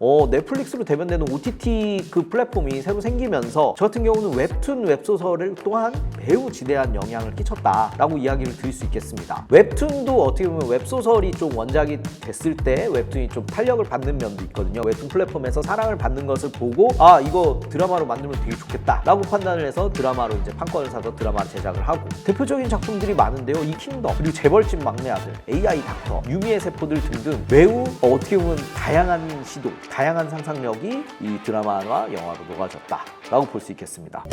어, 넷플릭스로 대변되는 OTT 그 플랫폼이 새로 생기면서 저 같은 경우는 웹툰 웹소설을 또한 매우 지대한 영향을 끼쳤다라고 이야기를 드릴 수 있겠습니다. 웹툰도 어떻게 보면 웹소설이 좀 원작이 됐을 때 웹툰이 좀 탄력을 받는 면도 있거든요. 웹툰 플랫폼에서 사랑을 받는 것을 보고 아 이거 드라마로 만들면 되게 좋겠다라고 판단을 해서 드라마로 이제 판권을 사서 드라마를 제작을 하고 대표적인 작품들이 많은데요. 이 킹덤 그리고 재벌집 막내 아들, AI 닥터, 유미의 세포들 등등 매우 어, 어떻게 보면 다양한 시도, 다양한 상상력이 이 드라마와 영화로 녹아졌다라고 볼 수 있겠습니다.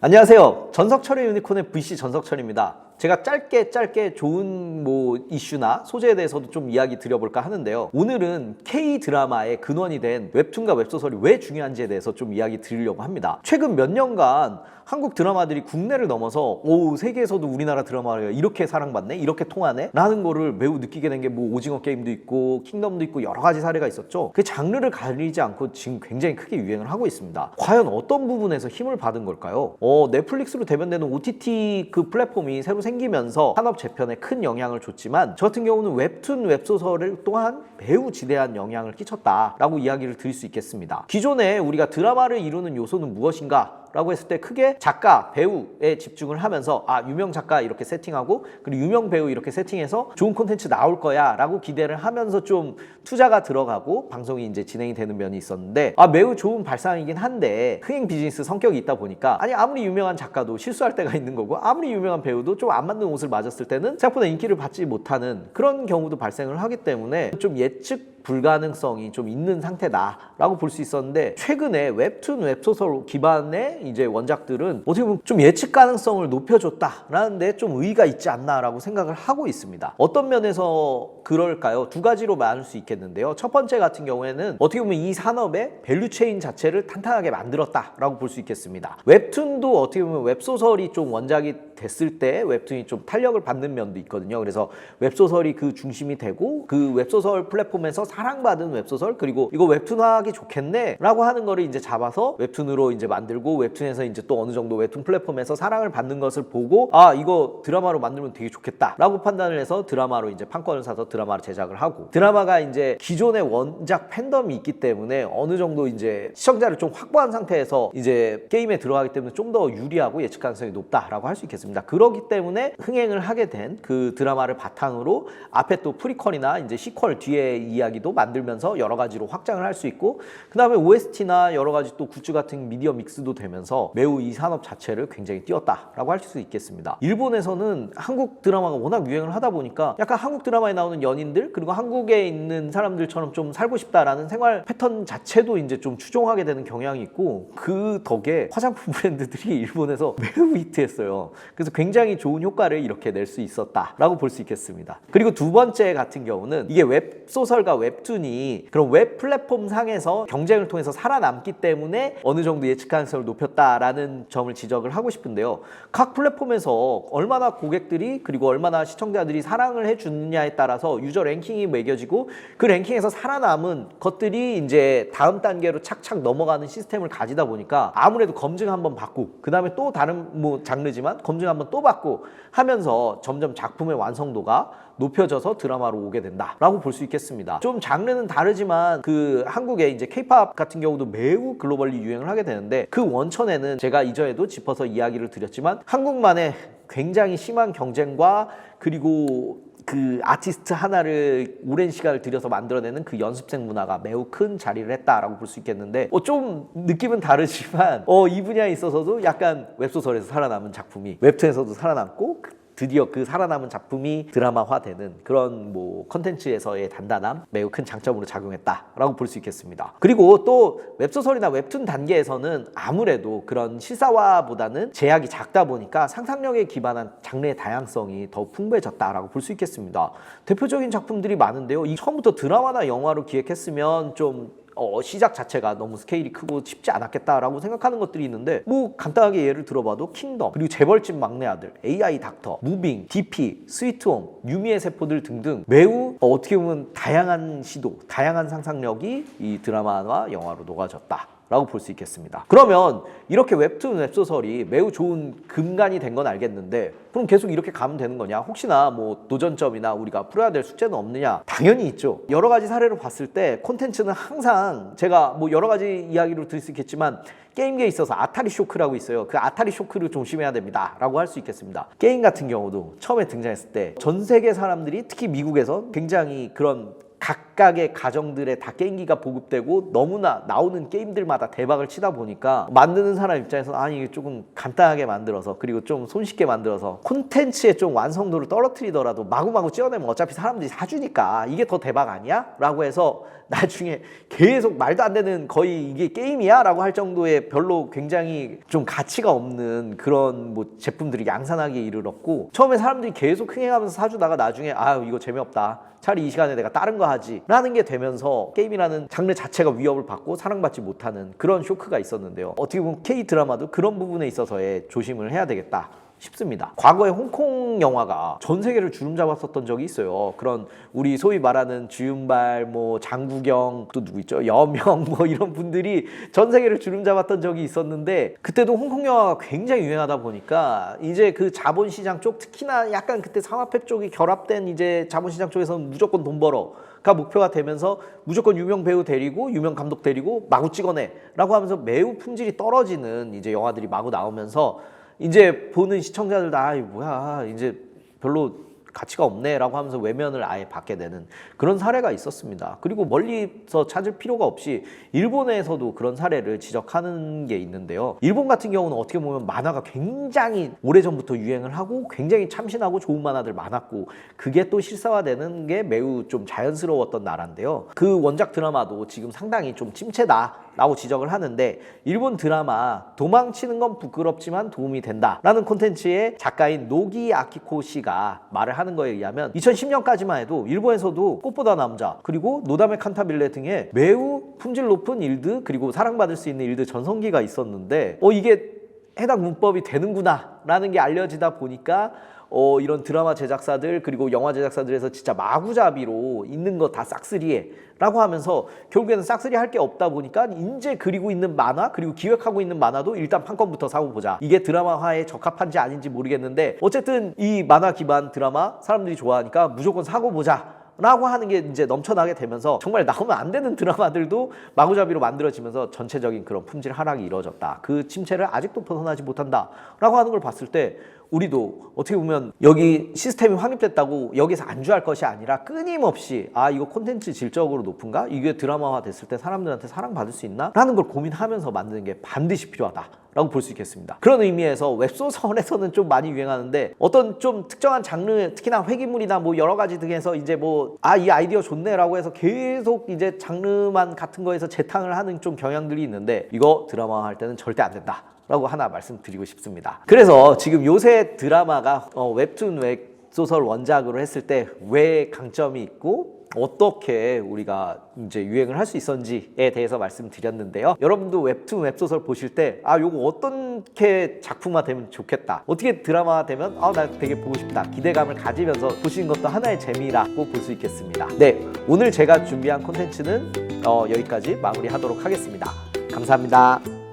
안녕하세요. 전석철의 유니콘의 VC 전석철입니다. 제가 짧게 짧게 좋은 뭐 이슈나 소재에 대해서도 좀 이야기 드려볼까 하는데요. 오늘은 K 드라마의 근원이 된 웹툰과 웹소설이 왜 중요한지에 대해서 좀 이야기 드리려고 합니다. 최근 몇 년간 한국 드라마들이 국내를 넘어서 오 세계에서도 우리나라 드라마가 이렇게 사랑받네, 이렇게 통하네, 라는 거를 매우 느끼게 된 게 뭐 오징어 게임도 있고 킹덤도 있고 여러 가지 사례가 있었죠. 그 장르를 가리지 않고 지금 굉장히 크게 유행을 하고 있습니다. 과연 어떤 부분에서 힘을 받은 걸까요? 어, 넷플릭스로 대변되는 OTT 그 플랫폼이 새로 생기면서 산업 재편에 큰 영향을 줬지만 저 같은 경우는 웹툰 웹소설을 또한 매우 지대한 영향을 끼쳤다라고 이야기를 드릴 수 있겠습니다. 기존에 우리가 드라마를 이루는 요소는 무엇인가? 라고 했을 때 크게 작가, 배우에 집중을 하면서 아 유명 작가 이렇게 세팅하고 그리고 유명 배우 이렇게 세팅해서 좋은 콘텐츠 나올 거야 라고 기대를 하면서 좀 투자가 들어가고 방송이 이제 진행이 되는 면이 있었는데 아 매우 좋은 발상이긴 한데 흥행 비즈니스 성격이 있다 보니까 아니 아무리 유명한 작가도 실수할 때가 있는 거고 아무리 유명한 배우도 좀 안 맞는 옷을 맞았을 때는 생각보다 인기를 받지 못하는 그런 경우도 발생을 하기 때문에 좀 예측 불가능성이 좀 있는 상태다라고 볼 수 있었는데 최근에 웹툰 웹소설 기반의 이제 원작들은 어떻게 보면 좀 예측 가능성을 높여줬다라는 데 좀 의의가 있지 않나라고 생각을 하고 있습니다. 어떤 면에서 그럴까요? 두 가지로 나눌 수 있겠는데요. 첫 번째 같은 경우에는 어떻게 보면 이 산업의 밸류체인 자체를 탄탄하게 만들었다라고 볼 수 있겠습니다. 웹툰도 어떻게 보면 웹소설이 좀 원작이 됐을 때 웹툰이 좀 탄력을 받는 면도 있거든요. 그래서 웹소설이 그 중심이 되고 그 웹소설 플랫폼에서 사랑받은 웹소설 그리고 이거 웹툰화하기 좋겠네 라고 하는 거를 이제 잡아서 웹툰으로 이제 만들고 웹툰에서 이제 또 어느 정도 웹툰 플랫폼에서 사랑을 받는 것을 보고 아 이거 드라마로 만들면 되게 좋겠다 라고 판단을 해서 드라마로 이제 판권을 사서 드라마를 제작을 하고 드라마가 이제 기존의 원작 팬덤이 있기 때문에 어느 정도 이제 시청자를 좀 확보한 상태에서 이제 게임에 들어가기 때문에 좀 더 유리하고 예측 가능성이 높다라고 할 수 있겠습니다. 그렇기 때문에 흥행을 하게 된 그 드라마를 바탕으로 앞에 또 프리퀄이나 이제 시퀄 뒤에 이야기도 만들면서 여러 가지로 확장을 할 수 있고 그 다음에 OST나 여러 가지 또 굿즈 같은 미디어 믹스도 되면서 매우 이 산업 자체를 굉장히 띄웠다라고 할 수 있겠습니다. 일본에서는 한국 드라마가 워낙 유행을 하다 보니까 약간 한국 드라마에 나오는 연인들 그리고 한국에 있는 사람들처럼 좀 살고 싶다라는 생활 패턴 자체도 이제 좀 추종하게 되는 경향이 있고 그 덕에 화장품 브랜드들이 일본에서 매우 히트했어요. 그래서 굉장히 좋은 효과를 이렇게 낼 수 있었다라고 볼 수 있겠습니다. 그리고 두 번째 같은 경우는 이게 웹 소설과 웹툰이 그런 웹 플랫폼 상에서 경쟁을 통해서 살아남기 때문에 어느 정도 예측 가능성을 높였다라는 점을 지적을 하고 싶은데요. 각 플랫폼에서 얼마나 고객들이 그리고 얼마나 시청자들이 사랑을 해주느냐에 따라서 유저 랭킹이 매겨지고 그 랭킹에서 살아남은 것들이 이제 다음 단계로 착착 넘어가는 시스템을 가지다 보니까 아무래도 검증 한번 받고 그 다음에 또 다른 뭐 장르지만 검증 한번 또 받고 하면서 점점 작품의 완성도가 높여져서 드라마로 오게 된다라고 볼 수 있겠습니다. 좀 장르는 다르지만 그 한국의 이제 케이팝 같은 경우도 매우 글로벌리 유행을 하게 되는데 그 원천에는 제가 이전에도 짚어서 이야기를 드렸지만 한국만의 굉장히 심한 경쟁과 그리고 그 아티스트 하나를 오랜 시간을 들여서 만들어내는 그 연습생 문화가 매우 큰 자리를 했다라고 볼 수 있겠는데 어, 좀 느낌은 다르지만 어, 이 분야에 있어서도 약간 웹소설에서 살아남은 작품이 웹툰에서도 살아남고 드디어 그 살아남은 작품이 드라마화되는 그런 뭐 컨텐츠에서의 단단함 매우 큰 장점으로 작용했다라고 볼 수 있겠습니다. 그리고 또 웹소설이나 웹툰 단계에서는 아무래도 그런 실사화보다는 제약이 작다 보니까 상상력에 기반한 장르의 다양성이 더 풍부해졌다라고 볼 수 있겠습니다. 대표적인 작품들이 많은데요. 이 처음부터 드라마나 영화로 기획했으면 좀 어, 시작 자체가 너무 스케일이 크고 쉽지 않았겠다라고 생각하는 것들이 있는데 뭐 간단하게 예를 들어봐도 킹덤 그리고 재벌집 막내 아들 AI 닥터 무빙 DP 스위트홈 유미의 세포들 등등 매우 어, 어떻게 보면 다양한 시도 다양한 상상력이 이 드라마와 영화로 녹아졌다 라고 볼 수 있겠습니다. 그러면 이렇게 웹툰 웹소설이 매우 좋은 근간이 된 건 알겠는데 그럼 계속 이렇게 가면 되는 거냐? 혹시나 뭐 도전점이나 우리가 풀어야 될 숙제는 없느냐? 당연히 있죠. 여러 가지 사례를 봤을 때 콘텐츠는 항상 제가 뭐 여러 가지 이야기로 드릴 수 있겠지만 게임계에 있어서 아타리 쇼크라고 있어요. 그 아타리 쇼크를 조심해야 됩니다. 라고 할 수 있겠습니다. 게임 같은 경우도 처음에 등장했을 때 전 세계 사람들이 특히 미국에서 굉장히 그런 각각의 가정들의 다 게임기가 보급되고 너무나 나오는 게임들마다 대박을 치다 보니까 만드는 사람 입장에서 아니 이게 조금 간단하게 만들어서 그리고 좀 손쉽게 만들어서 콘텐츠의 좀 완성도를 떨어뜨리더라도 마구마구 찍어내면 어차피 사람들이 사주니까 이게 더 대박 아니야? 라고 해서 나중에 계속 말도 안 되는 거의 이게 게임이야? 라고 할 정도의 별로 굉장히 좀 가치가 없는 그런 뭐 제품들이 양산하기에 이르렀고 처음에 사람들이 계속 흥행하면서 사주다가 나중에 아유 이거 재미없다 차라리 이 시간에 내가 다른 거 하지 라는 게 되면서 게임이라는 장르 자체가 위협을 받고 사랑받지 못하는 그런 쇼크가 있었는데요 어떻게 보면 K 드라마도 그런 부분에 있어서의 조심을 해야 되겠다 싶습니다. 과거에 홍콩 영화가 전 세계를 주름 잡았었던 적이 있어요. 그런 우리 소위 말하는 주윤발, 뭐 장국영 또 누구 있죠? 여명 뭐 이런 분들이 전 세계를 주름 잡았던 적이 있었는데 그때도 홍콩 영화가 굉장히 유행하다 보니까 이제 그 자본시장 쪽 특히나 약간 그때 상업팩 쪽이 결합된 이제 자본시장 쪽에서는 무조건 돈 벌어. 가 목표가 되면서 무조건 유명 배우 데리고 유명 감독 데리고 마구 찍어내라고 하면서 매우 품질이 떨어지는 이제 영화들이 마구 나오면서 이제 보는 시청자들도 아 뭐야. 이제 별로 가치가 없네라고 하면서 외면을 아예 받게 되는 그런 사례가 있었습니다. 그리고 멀리서 찾을 필요가 없이 일본에서도 그런 사례를 지적하는 게 있는데요. 일본 같은 경우는 어떻게 보면 만화가 굉장히 오래전부터 유행을 하고 굉장히 참신하고 좋은 만화들 많았고 그게 또 실사화되는 게 매우 좀 자연스러웠던 나라인데요. 그 원작 드라마도 지금 상당히 좀 침체다. 라고 지적을 하는데 일본 드라마 도망치는 건 부끄럽지만 도움이 된다 라는 콘텐츠의 작가인 노기 아키코 씨가 말을 하는 거에 의하면 2010년까지만 해도 일본에서도 꽃보다 남자 그리고 노다메 칸타빌레 등의 매우 품질 높은 일드 그리고 사랑받을 수 있는 일드 전성기가 있었는데 어 이게 해당 문법이 되는구나 라는 게 알려지다 보니까 어, 이런 드라마 제작사들 그리고 영화 제작사들에서 진짜 마구잡이로 있는 거 다 싹쓸이해 라고 하면서 결국에는 싹쓸이 할 게 없다 보니까 인제 그리고 있는 만화 그리고 기획하고 있는 만화도 일단 판권부터 사고 보자. 이게 드라마화에 적합한지 아닌지 모르겠는데 어쨌든 이 만화 기반 드라마 사람들이 좋아하니까 무조건 사고 보자 라고 하는 게 이제 넘쳐나게 되면서 정말 나오면 안 되는 드라마들도 마구잡이로 만들어지면서 전체적인 그런 품질 하락이 이루어졌다. 그 침체를 아직도 벗어나지 못한다. 라고 하는 걸 봤을 때 우리도 어떻게 보면 여기 시스템이 확립됐다고 여기서 안주할 것이 아니라 끊임없이 아 이거 콘텐츠 질적으로 높은가? 이게 드라마화 됐을 때 사람들한테 사랑받을 수 있나? 라는 걸 고민하면서 만드는 게 반드시 필요하다. 라고 볼 수 있겠습니다. 그런 의미에서 웹소설에서는 좀 많이 유행하는데 어떤 좀 특정한 장르 특히나 회기물이나 뭐 여러 가지 등에서 이제 뭐 아 이 아이디어 좋네라고 해서 계속 이제 장르만 같은 거에서 재탕을 하는 좀 경향들이 있는데 이거 드라마 할 때는 절대 안 된다. 라고 하나 말씀드리고 싶습니다. 그래서 지금 요새 드라마가 어, 웹툰 웹 소설 원작으로 했을 때 왜 강점이 있고 어떻게 우리가 이제 유행을 할 수 있었는지에 대해서 말씀드렸는데요. 여러분도 웹툰 웹소설 보실 때 아 요거 어떻게 작품화 되면 좋겠다. 어떻게 드라마 되면 아 나 되게 보고 싶다. 기대감을 가지면서 보시는 것도 하나의 재미라고 볼 수 있겠습니다. 네, 오늘 제가 준비한 콘텐츠는 어, 여기까지 마무리하도록 하겠습니다. 감사합니다.